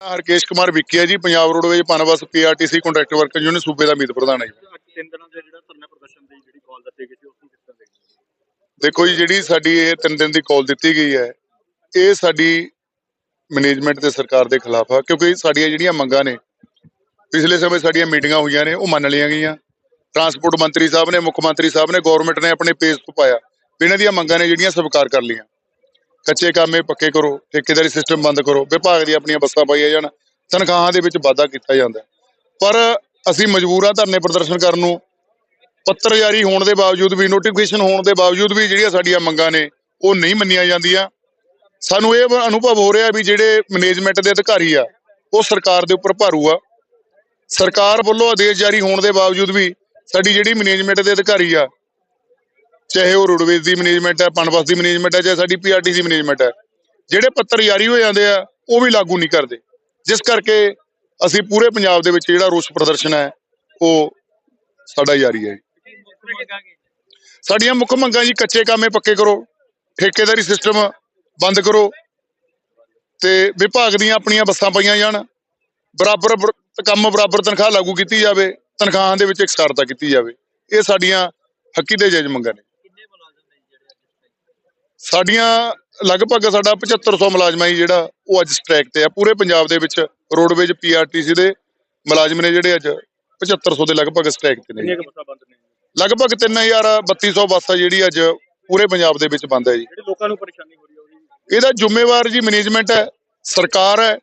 ਹਰਕੇਸ਼ ਕੁਮਾਰ ਵਿੱਕੀ ਹੈ ji Punjab roadways Punbus PRTC contract worker union ਸੂਬੇ ਦਾ ਮੀਤ ਪ੍ਰਧਾਨ ਹੈ ਜੀ। ਅੱਜ ਤਿੰਨ ਦਿਨਾਂ ਦੇ ਜਿਹੜਾ ਧਰਨਾ ਪ੍ਰਦਰਸ਼ਨ ਦੀ ਜਿਹੜੀ ਕਾਲ ਦਿੱਤੀ ਗਈ ਸੀ ਉਸ ਨੂੰ ਕਿਸ ਤਰ੍ਹਾਂ ਦੇਖਦੇ ਹੋ? ਦੇਖੋ ਜੀ ਜਿਹੜੀ ਸਾਡੀ ਇਹ ਤਿੰਨ ਦਿਨ ਦੀ ਕਾਲ ਦਿੱਤੀ ਗਈ ਹੈ ਇਹ ਸਾਡੀ ਮੈਨੇਜਮੈਂਟ ਤੇ ਸਰਕਾਰ ਦੇ ਖਿਲਾਫ ਆ ਕਿਉਂਕਿ ਸਾਡੀਆਂ ਜਿਹੜੀਆਂ ਮੰਗਾਂ ਨੇ ਪਿਛਲੇ ਸਮੇਂ ਸਾਡੀਆਂ ਮੀਟਿੰਗਾਂ ਹੋਈਆਂ ਨੇ ਉਹ ਮੰਨ ਲਈਆਂ ਗਈਆਂ। ਟਰਾਂਸਪੋਰਟ ਮੰਤਰੀ ਸਾਹਿਬ ਨੇ ਮੁੱਖ ਮੰਤਰੀ ਸਾਹਿਬ ਨੇ ਗਵਰਨਮੈਂਟ ਨੇ ਆਪਣੇ ਪੇਜ ਤੋਂ ਪਾਇਆ। ਇਹਨਾਂ ਦੀਆਂ ਮੰਗਾਂ ਨੇ ਜਿਹੜੀਆਂ ਸਵੀਕਾਰ ਕਰ ਲਈਆਂ। ਕੱਚੇ ਕੰਮੇ ਪੱਕੇ ਕਰੋ, ਠੇਕੇਦਾਰੀ ਸਿਸਟਮ ਬੰਦ ਕਰੋ, ਵਿਭਾਗ ਦੀਆਂ ਆਪਣੀਆਂ ਬੱਸਾਂ ਪਾਈਆਂ ਜਾਣ, ਤਨਖਾਹਾਂ ਦੇ ਵਿੱਚ ਵਾਧਾ ਕੀਤਾ ਜਾਂਦਾ ਪਰ ਅਸੀਂ ਮਜਬੂਰ ਹਾਂ ਧਰਨੇ ਪ੍ਰਦਰਸ਼ਨ ਕਰਨ ਨੂੰ। ਪੱਤਰ ਜਾਰੀ ਹੋਣ ਦੇ ਬਾਵਜੂਦ ਵੀ ਨੋਟੀਫਿਕੇਸ਼ਨ ਹੋਣ ਦੇ ਬਾਵਜੂਦ ਵੀ ਜਿਹੜੀਆਂ ਸਾਡੀਆਂ ਮੰਗਾਂ ਨੇ, ਉਹ ਨਹੀਂ ਮੰਨੀਆਂ ਜਾਂਦੀਆਂ। ਸਾਨੂੰ ਇਹ ਅਨੁਭਵ ਹੋ ਰਿਹਾ ਵੀ ਜਿਹੜੇ ਮੈਨੇਜਮੈਂਟ ਦੇ ਅਧਿਕਾਰੀ ਆ, ਉਹ ਸਰਕਾਰ ਦੇ ਉੱਪਰ ਭਾਰੂ ਆ। ਸਰਕਾਰ ਵੱਲੋਂ ਆਦੇਸ਼ ਜਾਰੀ ਹੋਣ ਦੇ ਬਾਵਜੂਦ ਵੀ ਸਾਡੀ ਜਿਹੜੀ ਮੈਨੇਜਮੈਂਟ ਦੇ ਅਧਿਕਾਰੀ ਆ ਚਾਹੇ ਉਹ ਰੋਡਵੇਜ਼ ਦੀ ਮੈਨੇਜਮੈਂਟ ਹੈ, ਪਨਬਸ ਦੀ ਮੈਨੇਜਮੈਂਟ ਹੈ, ਚਾਹੇ ਸਾਡੀ ਪੀਆਰਟੀਸੀ ਮੈਨੇਜਮੈਂਟ ਹੈ, ਜਿਹੜੇ ਪੱਤਰ ਜਾਰੀ ਹੋ ਜਾਂਦੇ ਆ, ਉਹ ਵੀ ਲਾਗੂ ਨਹੀਂ ਕਰਦੇ। ਜਿਸ ਕਰਕੇ ਅਸੀਂ ਪੂਰੇ ਪੰਜਾਬ ਦੇ ਵਿੱਚ ਜਿਹੜਾ ਰੋਸ ਪ੍ਰਦਰਸ਼ਨ ਹੈ, ਉਹ ਸਾਡਾ ਜਾਰੀ ਹੈ। ਸਾਡੀਆਂ ਮੁੱਖ ਮੰਗਾਂ ਜੀ, ਕੱਚੇ ਕਾਮੇ ਪੱਕੇ ਕਰੋ, ਠੇਕੇਦਾਰੀ ਸਿਸਟਮ ਬੰਦ ਕਰੋ, ਤੇ ਵਿਭਾਗ ਦੀਆਂ ਆਪਣੀਆਂ ਬੱਸਾਂ ਪਾਈਆਂ ਜਾਣ, ਬਰਾਬਰ ਕੰਮ ਬਰਾਬਰ ਤਨਖਾਹ ਲਾਗੂ ਕੀਤੀ ਜਾਵੇ, ਤਨਖਾਹਾਂ ਦੇ ਵਿੱਚ ਇਕਸਾਰਤਾ ਕੀਤੀ ਜਾਵੇ। ਇਹ ਸਾਡੀਆਂ ਹੱਕੀ ਦੇ ਜਾਇਜ਼ ਮੰਗਾਂ ਨੇ ਕਿੰਨੇ ਮੁਲਾਜ਼ਮ ਨੇ ਜਿਹੜੇ ਅੱਜ ਸਾਡੀਆਂ ਲਗਭਗ ਸਾਡਾ 7500 ਮੁਲਾਜ਼ਮਾਂ ਹੀ ਜਿਹੜਾ ਉਹ ਅੱਜ ਸਟ੍ਰਾਈਕ ਤੇ ਆ। ਪੂਰੇ ਪੰਜਾਬ ਦੇ ਵਿੱਚ ਰੋਡਵੇਜ ਪੀਆਰਟੀਸੀ ਦੇ ਮੁਲਾਜ਼ਮ ਨੇ ਜਿਹੜੇ ਅੱਜ 7500 ਦੇ ਲਗਭਗ ਸਟ੍ਰਾਈਕ ਤੇ ਨੇ। ਲਗਭਗ 3000 3200 ਬੱਸ ਜਿਹੜੀ ਅੱਜ ਪੂਰੇ ਪੰਜਾਬ ਦੇ ਵਿੱਚ ਬੰਦ ਹੈ ਜੀ। ਜਿਹੜੇ ਲੋਕਾਂ ਨੂੰ ਪਰੇਸ਼ਾਨੀ ਹੋ ਰਹੀ ਹੈ ਉਹਦੀ। ਇਹਦਾ ਜ਼ਿੰਮੇਵਾਰ ਜੀ ਮੈਨੇਜਮੈਂਟ ਹੈ ਸਰਕਾਰ ਹੈ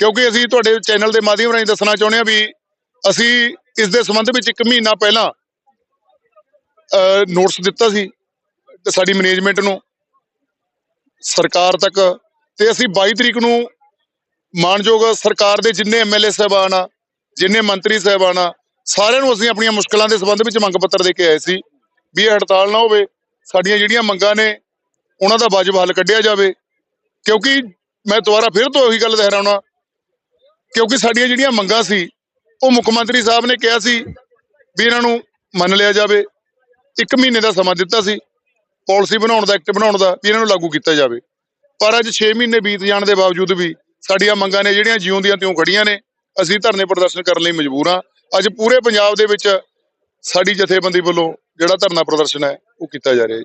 ਕਿਉਂਕਿ ਅਸੀਂ ਤੁਹਾਡੇ ਚੈਨਲ ਦੇ ਮਾਧਿਅਮ ਰਾਹੀਂ ਦੱਸਣਾ ਚਾਹੁੰਦੇ ਹਾਂ ਵੀ ਅਸੀਂ ਇਸ ਦੇ ਸੰਬੰਧ ਵਿੱਚ ਇੱਕ ਮਹੀਨਾ ਪਹਿਲਾਂ ਨੋਟਿਸ ਦਿੱਤਾ ਸੀ ਸਾਡੀ ਮੈਨੇਜਮੈਂਟ ਨੂੰ। ਸਰਕਾਰ ਤੱਕ ਤੇ ਅਸੀਂ 22 ਤਰੀਕ ਨੂੰ ਮਾਨਯੋਗ ਸਰਕਾਰ ਦੇ ਜਿੰਨੇ ਐਮਐਲਏ ਸਾਹਿਬਾਨ ਆ, ਜਿੰਨੇ ਮੰਤਰੀ ਸਾਹਿਬਾਨ ਆ, ਸਾਰਿਆਂ ਨੂੰ ਅਸੀਂ ਆਪਣੀਆਂ ਮੁਸ਼ਕਲਾਂ ਦੇ ਸੰਬੰਧ ਵਿੱਚ ਮੰਗ ਪੱਤਰ ਦੇ ਕੇ ਆਏ ਸੀ ਵੀ ਇਹ ਹੜਤਾਲ ਨਾ ਹੋਵੇ, ਸਾਡੀਆਂ ਜਿਹੜੀਆਂ ਮੰਗਾਂ ਨੇ, ਉਹਨਾਂ ਦਾ ਵਾਜਬ ਹੱਲ ਕੱਢਿਆ ਜਾਵੇ। ਕਿਉਂਕਿ ਮੈਂ ਦੁਬਾਰਾ ਫਿਰ ਤੋਂ ਉਹੀ ਗੱਲ ਦੁਹਰਾਉਣਾ, ਕਿਉਂਕਿ ਸਾਡੀਆਂ ਜਿਹੜੀਆਂ ਮੰਗਾਂ ਸੀ, ਉਹ ਮੁੱਖ ਮੰਤਰੀ ਸਾਹਿਬ ਨੇ ਕਿਹਾ ਸੀ ਵੀ ਇਹਨਾਂ ਨੂੰ ਮੰਨ ਲਿਆ ਜਾਵੇ। ਇੱਕ ਮਹੀਨੇ ਦਾ ਸਮਾਂ ਦਿੱਤਾ ਸੀ। ਪਾਲਿਸੀ ਬਣਾਉਣ ਦਾ, ਐਕਟ ਬਣਾਉਣ ਦਾ ਵੀ ਇਹਨਾਂ ਨੂੰ ਲਾਗੂ ਕੀਤਾ ਜਾਵੇ। ਪਰ ਅੱਜ 6 ਮਹੀਨੇ ਬੀਤ ਜਾਣ ਦੇ ਬਾਵਜੂਦ ਵੀ ਸਾਡੀਆਂ ਮੰਗਾਂ ਨੇ ਜਿਹੜੀਆਂ ਜਿਉਂ ਦੀਆਂ ਤਿਉਂ ਖੜੀਆਂ ਨੇ, ਅਸੀਂ ਧਰਨੇ ਪ੍ਰਦਰਸ਼ਨ ਕਰਨ ਲਈ ਮਜਬੂਰ ਹਾਂ। ਅੱਜ ਪੂਰੇ ਪੰਜਾਬ ਦੇ ਵਿੱਚ ਸਾਡੀ ਜਥੇਬੰਦੀ ਵੱਲੋਂ ਜਿਹੜਾ ਧਰਨਾ ਪ੍ਰਦਰਸ਼ਨ ਹੈ, ਉਹ ਕੀਤਾ ਜਾ ਰਿਹਾ ਹੈ।